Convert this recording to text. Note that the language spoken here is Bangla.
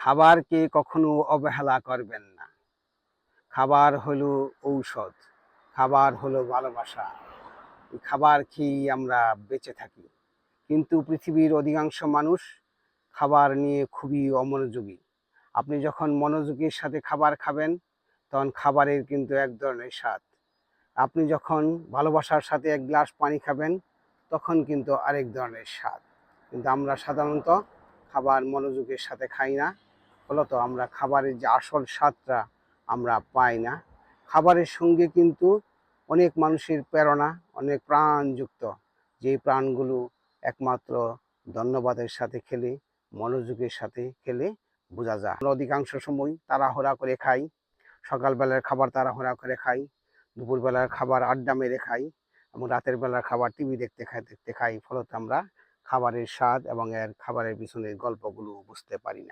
খাবারকে কখনো অবহেলা করবেন না। খাবার হলো ঔষধ, খাবার হলো ভালোবাসা। খাবার খেয়েই আমরা বেঁচে থাকি। কিন্তু পৃথিবীর অধিকাংশ মানুষ খাবার নিয়ে খুবই অমনোযোগী। আপনি যখন মনোযোগের সাথে খাবার খাবেন, তখন খাবারের কিন্তু এক ধরনের স্বাদ। আপনি যখন ভালোবাসার সাথে এক গ্লাস পানি খাবেন, তখন কিন্তু আরেক ধরনের স্বাদ। কিন্তু আমরা সাধারণত খাবার মনোযোগের সাথে খাই না। ফলত আমরা খাবারের যে আসল স্বাদটা আমরা পাই না। খাবারের সঙ্গে কিন্তু অনেক মানুষের প্রেরণা, অনেক প্রাণযুক্ত যেই প্রাণগুলো একমাত্র ধন্যবাদের সাথে খেলে, মনোযোগের সাথে খেলে বোঝা যায়। অধিকাংশ সময় তাড়াহুড়া করে খাই। সকালবেলার খাবার তাড়াহুড়া করে খাই। দুপুরবেলার খাবার আড্ডা মেরে খাই। এবং রাতের বেলার খাবার টিভি দেখতে খাই দেখতে খাই। ফলত আমরা খাবারের স্বাদ এবং এর খাবারের পিছনের গল্পগুলো বুঝতে পারি না।